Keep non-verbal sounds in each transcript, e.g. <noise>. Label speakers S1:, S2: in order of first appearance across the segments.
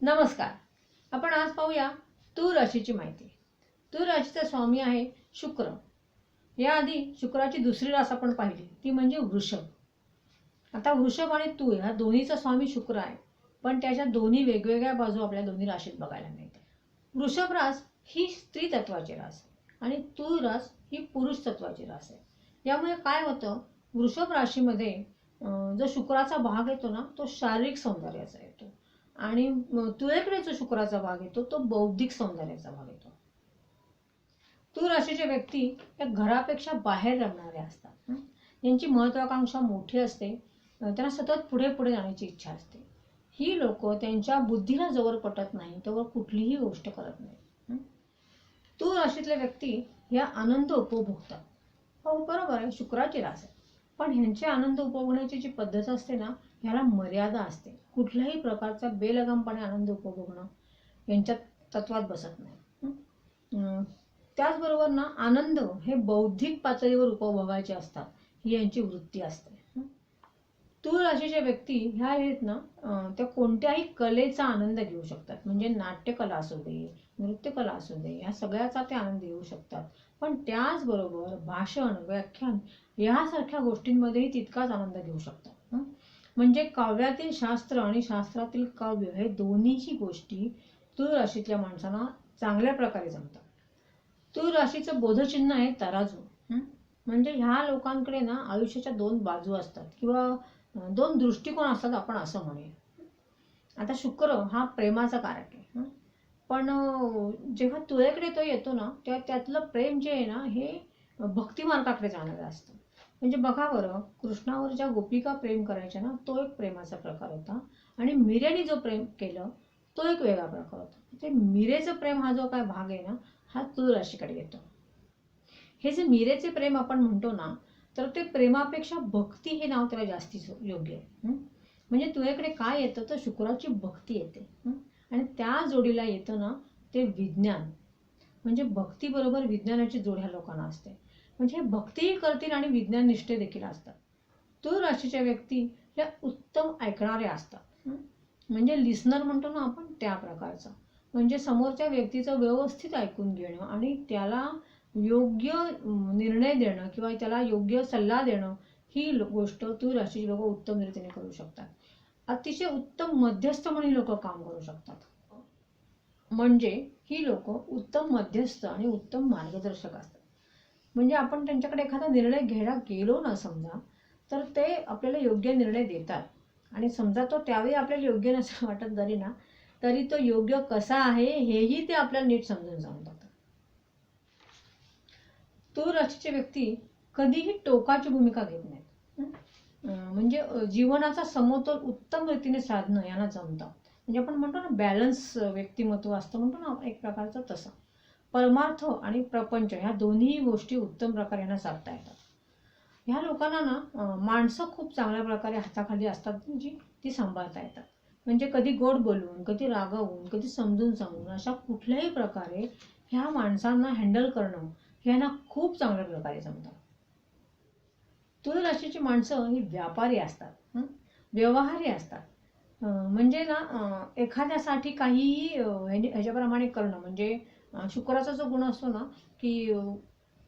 S1: नमस्कार. आपण आज पाहूया तूर राशीची माहिती. तूर राशीचा स्वामी आहे शुक्र. याआधी शुक्राची दुसरी रास आपण पाहिली ती म्हणजे वृषभ. आता वृषभ आणि तूर ह्या दोन्हीचा स्वामी शुक्र आहे पण त्याच्या दोन्ही वेगवेगळ्या बाजू आपल्या दोन्ही राशीत बघायला मिळते वृषभ रास ही स्त्री तत्वाची रास आहे आणि तूर रास ही पुरुष तत्वाची रास आहे. यामुळे काय होतं वृषभ राशीमध्ये जो शुक्राचा भाग येतो ना तो शारीरिक सौंदर्याचा येतो. आणि तुळेकडे जो शुक्राचा भाग येतो तो बौद्धिक सौंदर्याचा भाग येतो. तूळ राशीच्या व्यक्ती या घरापेक्षा बाहेर रमणारे असतात. यांची महत्वाकांक्षा मोठी असते. त्यांना सतत पुढे पुढे जाण्याची इच्छा असते. ही लोक त्यांच्या बुद्धीला जवळ पटत नाही तेव्हा कुठलीही गोष्ट करत नाही तूर राशीतल्या राशीतले व्यक्ती या आनंद उपभोगतात. हो बरोबर आहे शुक्राची रास आहे. पण ह्यांचे आनंद उपभोगण्याची जी पद्धत असते ना ह्याला मर्यादा असते. कुठल्याही प्रकारचा बेलगामपणे आनंद उपभोगणं यांच्या तत्वात बसत नाही. त्याचबरोबर ना आनंद हे बौद्धिक पातळीवर उपभोगायचे असतात ही यांची वृत्ती असते. तूळ राशीच्या व्यक्ती ह्या आहेत ना त्या कोणत्याही कलेचा आनंद घेऊ शकतात. म्हणजे नाट्यकला असू दे नृत्यकला असू दे या सगळ्याचा ते आनंद घेऊ शकतात. पण त्याचबरोबर भाषण व्याख्यान यासारख्या गोष्टींमध्येही तितकाच आनंद घेऊ शकतात. म्हणजे काव्यातील शास्त्र आणि शास्त्रातील काव्य हे दोन्हीही गोष्टी तूळ राशीतल्या माणसांना चांगल्या प्रकारे जमतात. तूळ राशीचं बोधचिन्ह आहे तराजू. म्हणजे ह्या लोकांकडे ना आयुष्याच्या दोन बाजू असतात किंवा दोन दृष्टिकोन असतात आपण असं म्हणूया. आता शुक्र हा प्रेमाचा कारक आहे. पण जेव्हा तुळेकडे तो येतो ना तेव्हा त्यातलं प्रेम जे आहे ना हे भक्तिमार्गाकडे जाणारं असतं. म्हणजे बघा बरं कृष्णावर ज्या गोपिका प्रेम करायच्या ना तो एक प्रेमाचा प्रकार होता. आणि मिरेने जो प्रेम केलं तो एक वेगळा प्रकार होता. ते मिरेचं प्रेम हा जो काय भाग आहे ना हा तुळ राशीकडे येतो. हे जे मीरेचे प्रेम आपण म्हणतो ना तर ते प्रेमापेक्षा भक्ती हे नाव त्याला जास्ती योग्य आहे. म्हणजे तुझ्याकडे काय येतं तर शुक्राची भक्ती येते. आणि त्या जोडीला येतं ना ते विज्ञान. म्हणजे भक्तीबरोबर विज्ञानाची जोड ह्या लोकांना असते. म्हणजे हे भक्तीही करतील आणि विज्ञान निष्ठे देखील असतात. तूळ राशीच्या व्यक्ती ह्या उत्तम ऐकणारे असतात? म्हणजे लिस्नर म्हणतो ना आपण त्या प्रकारचा. म्हणजे समोरच्या व्यक्तीचं व्यवस्थित ऐकून घेणं आणि त्याला योग्य निर्णय देणं किंवा त्याला योग्य सल्ला देणं ही गोष्ट तूळ राशीची लोक उत्तम रीतीने करू शकतात. अतिशय उत्तम मध्यस्थ म्हणून लोक काम करू शकतात. म्हणजे ही लोक उत्तम मध्यस्थ आणि उत्तम मार्गदर्शक असतात. म्हणजे आपण त्यांच्याकडे एखादा निर्णय घ्यायला गेलो ना समजा तर ते आपल्याला योग्य निर्णय देतात. आणि समजा तो त्यावेळी आपल्याला योग्य नसं <laughs> वाटत जरी ना तरी तो योग्य कसा आहे हेही ते आपल्याला नीट समजून सांगतात तूळ राशीचे व्यक्ती कधीही टोकाची भूमिका घेत नाहीत. म्हणजे जीवनाचा समतोल उत्तम रीतीने साधणं यांना जमतं. म्हणजे आपण म्हणतो ना बॅलन्स व्यक्तिमत्व असतं म्हणतो ना एक प्रकारचं तसं. परमार्थ आणि प्रपंच ह्या दोन्ही गोष्टी उत्तम प्रकारे यांना साधता येतात. ह्या लोकांना ना माणसं खूप चांगल्या प्रकारे हाताखाली असतात जी ती सांभाळता येतात. म्हणजे कधी गोड बोलवून कधी रागवून कधी समजून सांगून अशा कुठल्याही प्रकारे ह्या माणसांना हँडल करणं हे यांना खूप चांगल्या प्रकारे जमतं. तुळ राशीची माणसं ही व्यापारी असतात व्यवहारी असतात. म्हणजे ना एखाद्यासाठी काहीही ह्याच्याप्रमाणे करणं म्हणजे शुक्राचा जो गुण असतो ना की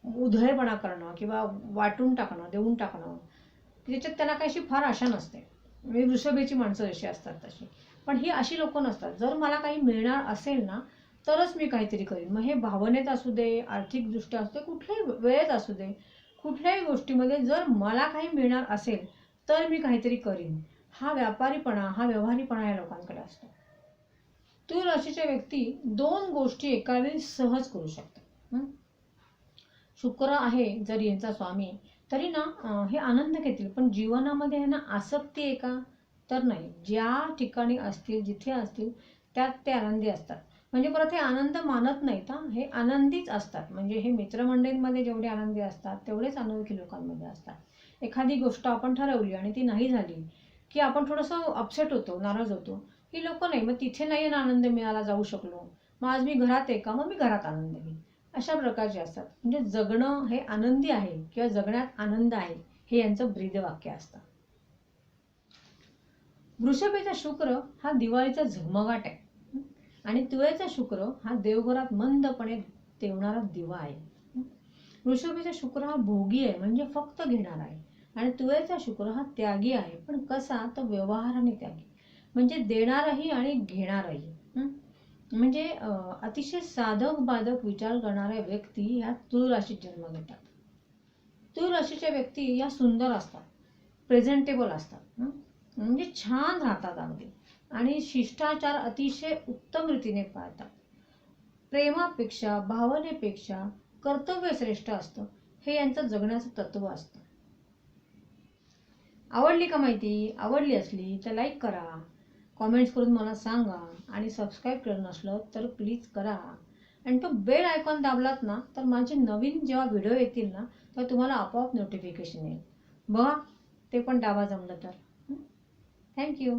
S1: उधळेपणा करणं किंवा वाटून टाकणं देऊन टाकणं त्याच्यात त्यांना काही अशी फार आशा नसते. म्हणजे वृषभेची माणसं जशी असतात तशी. पण ही अशी लोक नसतात. जर मला काही मिळणार असेल ना तरच मी काहीतरी करीन. मग हे भावनेत असू दे आर्थिकदृष्ट्या असू दे कुठल्याही वेळेत असू दे कुठल्याही गोष्टीमध्ये जर मला काही मिळणार असेल तर मी काहीतरी करीन. हा व्यापारीपणा हा व्यवहारीपणा या लोकांकडे असतो. तूळ राशीच्या व्यक्ती दोन गोष्टी एका वेळी सहज करू शकतात शुक्र आहे जरी यांचा स्वामी तरी ना हे आनंद घेतील पण जीवनामध्ये ह्यांना आसक्ती आहे का? तर नाही. ज्या ठिकाणी असतील जिथे असतील त्यात ते आनंदी असतात. म्हणजे परत हे आनंद मानत नाहीत हा? हे आनंदीच असतात. म्हणजे हे मित्रमंडळींमध्ये जेवढे आनंदी असतात तेवढेच अनोळखी लोकांमध्ये असतात. एखादी गोष्ट आपण ठरवली आणि ती नाही झाली की आपण थोडंसं अपसेट होतो नाराज होतो. ही लोक नाही मग तिथे नाही आनंद मिळाला जाऊ शकलो. मग आज मी घरात आहे का? मग मी घरात आनंद घेईन. अशा प्रकारचे असतात. म्हणजे जगणं हे आनंदी आहे किंवा जगण्यात आनंद आहे हे यांचं ब्रीदवाक्य असतं. वृषभेचा शुक्र हा दिवाळीचा झगमगाट आहे. आणि तुळेचा शुक्र हा देवघरात मंदपणे तेवणारा दिवा आहे. वृषभेचा शुक्र हा भोगी आहे म्हणजे फक्त घेणार आहे. आणि तुळेचा शुक्र हा त्यागी आहे. पण कसा? तर व्यवहाराने त्यागी. म्हणजे देणारही आणि घेणारही. म्हणजे अतिशय साधक बाधक विचार करणाऱ्या व्यक्ती ह्या तूळ राशीत जन्म घेतात. तूळ राशीच्या व्यक्ती या सुंदर असतात. प्रेझेंटेबल असतात. म्हणजे छान राहतात अगदी. आणि शिष्टाचार अतिशय उत्तम रीतीने पाळतात. प्रेमापेक्षा भावनेपेक्षा कर्तव्य श्रेष्ठ असतं. हे यांचं जगण्याचं तत्व असतं. आवडली का माहिती? आवडली असली तर लाईक करा. कॉमेंट्स करून मला सांगा आणि सबस्क्राईब केलं नसलं तर प्लीज करा. आणि तो बेल आयकॉन दाबलात ना तर माझे नवीन जेव्हा व्हिडिओ येतील ना तेव्हा तुम्हाला आपोआप नोटिफिकेशन येईल. बघा ते पण दाबा जमलं तर. थँक्यू